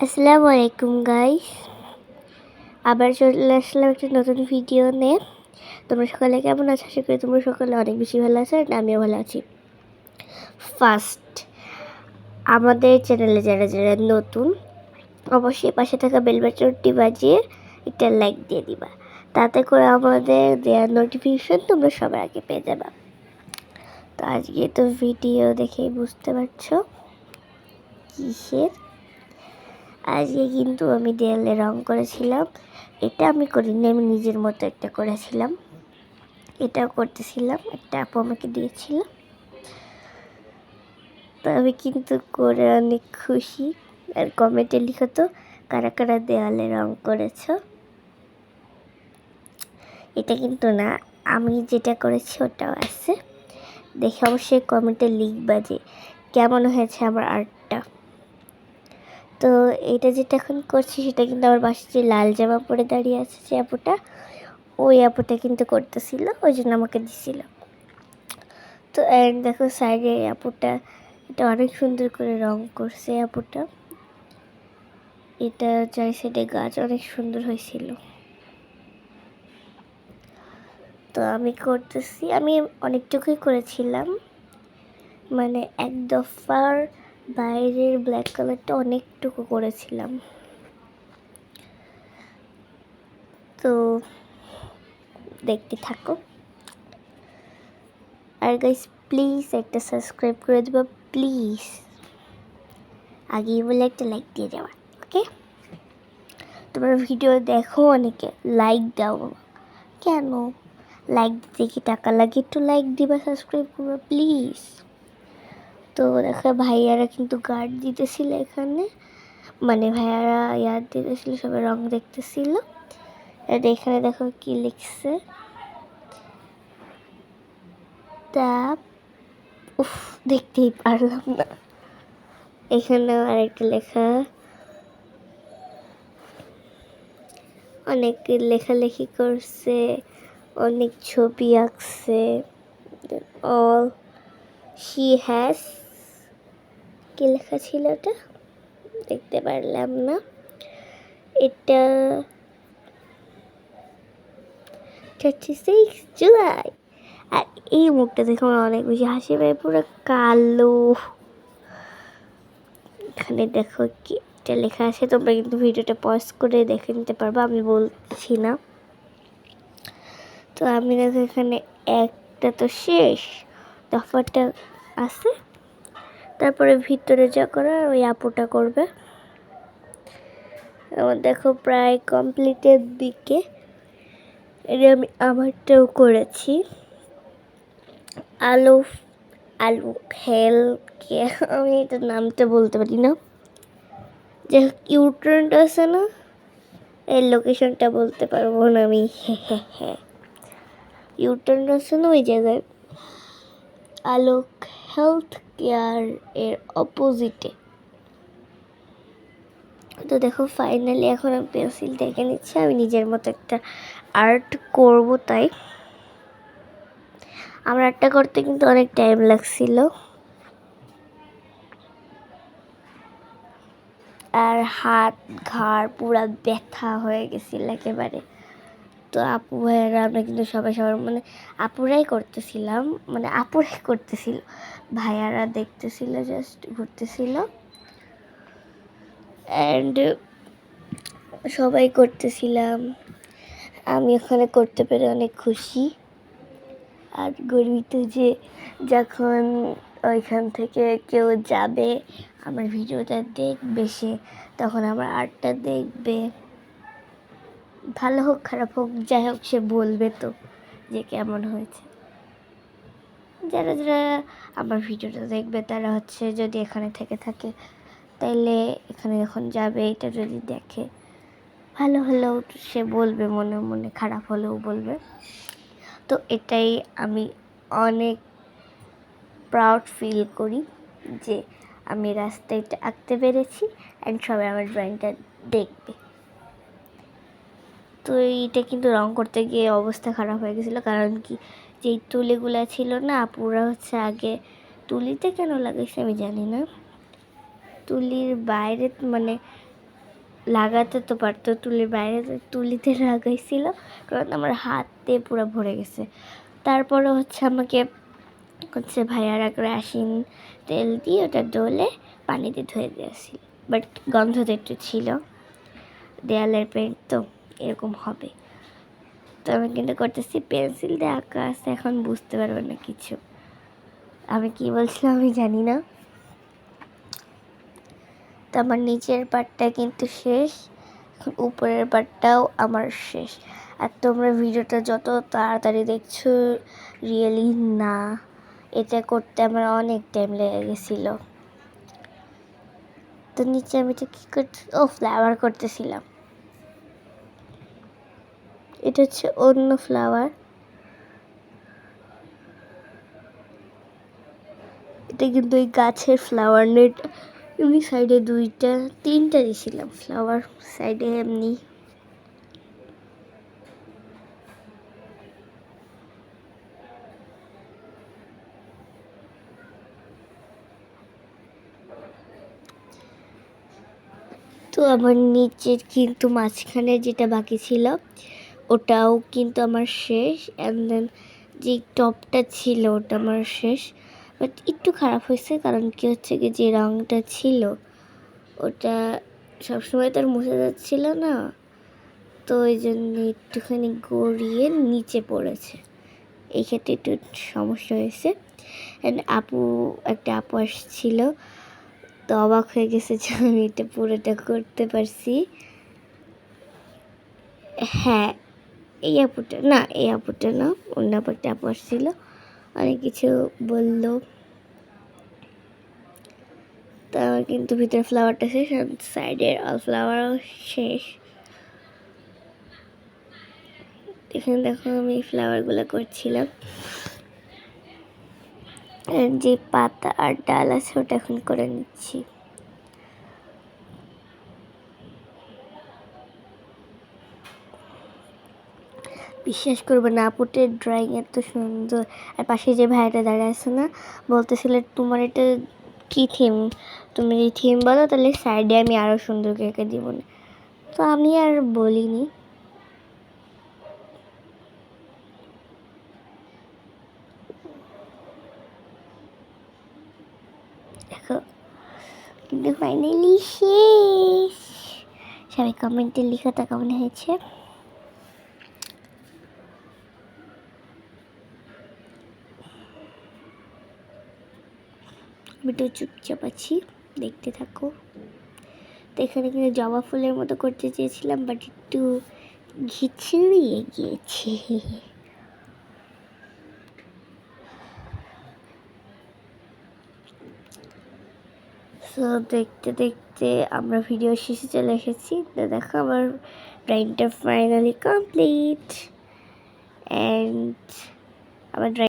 আসসালামু আলাইকুম গাইস আবার চলে আসলাম একটা নতুন ভিডিও নিয়ে। তোমরা সকালে কেমন আছো? আশা করি তোমরা সকালে অনেক বেশি ভালো আছো আর আমিও ভালো আছি। ফার্স্ট আমাদের চ্যানেলে যারা যারা নতুন, অবশ্যই পাশে থাকা বেল বাটনটি বাজিয়ে একটা লাইক দিয়ে দিবা। তাতে করে আমাদের দেওয়ার নোটিফিকেশন তোমরা সবার আগে পেয়ে যাবা। তো আজকে তো ভিডিও দেখেই বুঝতে পারছ কিসের আজকে কিন্তু আমি দেয়ালে রং করেছিলাম। এটা আমি করিনি, আমি নিজের মতো একটা করেছিলাম। এটাও করতেছিলাম, একটা আপু আমাকে দিয়েছিল। তো আমি কিন্তু করে অনেক খুশি। আর কমেন্টে লিখো তো, কারা কারা দেওয়ালে রং করেছ? এটা কিন্তু না, আমি যেটা করেছি ওটাও আছে। দেখে অবশ্যই কমেন্টে লিখবা যে, কেমন হয়েছে আমার আর্টটা তো এটা যেটা এখন করছি সেটা কিন্তু আমার বাসায় যে লাল জামা পরে দাঁড়িয়ে আছে যে আপুটা, ওই আপুটা কিন্তু করতেছিল, ওই জন্য আমাকে দিছিল। তো অ্যান্ড দেখো সাইডে আপুটা, এটা অনেক সুন্দর করে রং করছে আপুটা। এটা চাই সাইডে গাছ অনেক সুন্দর হয়েছিল। তো আমি করতেছি, আমি অনেকটুকুই করেছিলাম। মানে এক দফার বাইরের ব্ল্যাক কালারটা অনেকটুকু করেছিলাম। তো দেখতে থাকো। আর গাইস প্লিজ একটা সাবস্ক্রাইব করে দেবো প্লিজ আগেই বলে একটা লাইক দিয়ে দেওয়া ওকে তোমার ভিডিও দেখো অনেকে লাইক দাও। কেন? লাইক দিতে কি টাকা লাগে? একটু লাইক দিবা সাবস্ক্রাইব করবা প্লিজ তো দেখো ভাইয়ারা কিন্তু গার্ড দিতেছিল এখানে। মানে ভাইয়ারা ইয়ার দিতেছিল, সবাই রং দেখতেছিল। এখানে দেখো কি লিখছে। ট্যাপ উফ, দেখতেই পারলাম না। এখানে আরেকটা লেখা। অনেক লেখালেখি করছে, অনেক ছবি আঁকছে। অল শি হ্যাজ কি লেখা ছিল ওটা? দেখতে পারলাম না। এটা থার্টি সিক্স জুলাই। আর এই মুখটা দেখে আমার অনেক বেশি হাসি পায়, পুরো কালো। এখানে দেখো কি এটা লেখা আছে, তোমরা কিন্তু ভিডিওটা পজ করে দেখে নিতে পারব, আমি বলছি না। তো আমি দেখো এখানে একটা তো শেষ। দফাটা আছে। তারপরে ভিতরে যা করার ওই আপুটা করবে। আমার দেখো প্রায় কমপ্লিটের দিকে। এটা আমি আমারটাও করেছি। আলু আলু খেল কে, আমি এটা নামটা বলতে পারি না। যে ইউট্রেন্ট আছে না, এর লোকেশনটা বলতে পারব না আমি। ইউট্রেন্ট আছে না ওই জায়গায়? আলোক হেলথ কেয়ার এর অপোজিটে তো দেখো ফাইনালি এখন আমি পেন্সিল দেখে নিচ্ছি, আমি নিজের মতো একটা আর্ট করব তাই। আমার আর্টটা করতে কিন্তু অনেক টাইম লাগছিল। আর হাত, ঘাড় পুরা ব্যথা হয়ে গেছিল একেবারে। তো আপু ভাইয়েরা, আমরা কিন্তু সবাই সবার মানে আপুরাই করতেছিলাম মানে আপুরাই করতেছিল। ভাইয়ারা দেখতেছিল জাস্ট ঘুরতেছিল। অ্যান্ড সবাই করতেছিলাম। আমি ওখানে করতে পেরে অনেক খুশি। আর গর্বিত যে যখন ওইখান থেকে কেউ যাবে, আমার ভিডিওটা দেখবে সে, তখন আমার আর্টটা দেখবে। ভালো হোক, খারাপ হোক, যাই হোক, সে বলবে তো যে কেমন হয়েছে। যারা যারা আমার ভিডিওটা দেখবে, তারা হচ্ছে যদি এখানে থেকে থাকে, তাইলে এখানে যখন যাবে, এটা যদি দেখে, ভালো হলেও সে বলবে, মনে মনে খারাপ হলেও বলবে। তো এটাই আমি অনেক প্রাউড ফিল করি যে আমি রাস্তায়টা আঁকতে পেরেছি অ্যান্ড সবাই আমার ড্রয়িংটা দেখবে। তো এইটা কিন্তু রং করতে গিয়ে অবস্থা খারাপ হয়ে গেছিল। কারণ কি, যেই তুলিগুলো ছিল না, পুরা হচ্ছে আগে তুলিতে কেন লাগাইছে আমি জানি না। তুলির বাইরে মানে লাগাতে তো পারতো, তুলির বাইরে তুলিতে লাগাইছিল, কারণ আমার হাতে পুরো ভরে গেছে। তারপরে হচ্ছে আমাকে হচ্ছে ভাইয়ারা গ্রাসিন তেল দিয়ে ওটা ডলে পানিতে ধুয়ে দিয়েছিল। বাট গন্ধ তো একটু ছিল, দেয়ালের পেন্ট তো। এরকম হবে। তো আমি কিন্তু করতেছি, পেন্সিল দিয়ে আঁকা আছে, এখন বুঝতে পারব না কিছু। আমি কি বলছিলাম আমি জানি না। তো আমার নিচের পার্টটা কিন্তু শেষ, এখন উপরের পার্টটাও আমার শেষ। আর তোমরা ভিডিওটা যত তাড়াতাড়ি দেখছ, রিয়েলি না, এটা করতে আমার অনেক টাইম লেগে গেছিল। তো নিচে আমি তো কী করতে, ও ফ্লাওয়ার করতেছিলাম। এটা হচ্ছে অন্য ফ্লাওয়ার। এটা কিন্তু ওই গাছের ফ্লাওয়ার নেট। এমনি সাইডে দুইটা, তিনটা দিয়েছিলাম ফ্লাওয়ার সাইডে এমনি। তো আমার নিচের কিন্তু মাঝখানে যেটা বাকি ছিল ওটাও কিন্তু আমার শেষ অ্যান্ড দেন যে টপটা ছিল ওটা আমার শেষ। বাট একটু খারাপ হয়েছে, কারণ কি হচ্ছে কি, যে রঙটা ছিল, ওটা সবসময় তো আর মুছে যাচ্ছিল না। তো ওই জন্য একটুখানি গড়িয়ে নিচে পড়েছে। এই ক্ষেত্রে একটু সমস্যা হয়েছে। অ্যান্ড আপু, একটা আপু আসছিল, তো অবাক হয়ে গেছে যে আমি এটা পুরোটা করতে পারছি। হ্যাঁ এই আপুটা না, এই আপুটা না অন্য আপুটা আপু আসছিল অনেক কিছু বলল। তা কিন্তু ভিতরে ফ্লাওয়ারটা শেষ আর সাইডের অল ফ্লাওয়ারও শেষ। এখানে দেখো আমি ফ্লাওয়ারগুলো করছিলাম। যে পাতা আর ডাল আছে, ওটা এখন করে নিচ্ছি। বিশ্বাস করব না আপুটের ড্রয়িং এত সুন্দর। আর পাশে যে ভাইটা দাঁড়িয়ে আছে না, বলতেছিল, তোমার এটা কী থিম তুমি যদি থিম বলো, তাহলে সাইডে আমি আরও সুন্দর কেকে দিব না। তো আমি আর বলিনি। দেখো ফাইনালি শেষ। সবাই কমেন্টে লিখো তা কেমন হয়েছে। তো চুপচাপ আছি, দেখতে থাকো। তো এখানে কিন্তু জবা ফুলের মতো করতে চেয়েছিলাম বাট একটু ঘিচড়িয়ে গিয়েছি। তো দেখতে দেখতে আমরা ভিডিও শেষে চলে এসেছি। তো দেখো, আমার ড্রয়িংটা ফাইনালি কমপ্লিট অ্যান্ড আমার ড্রয়িং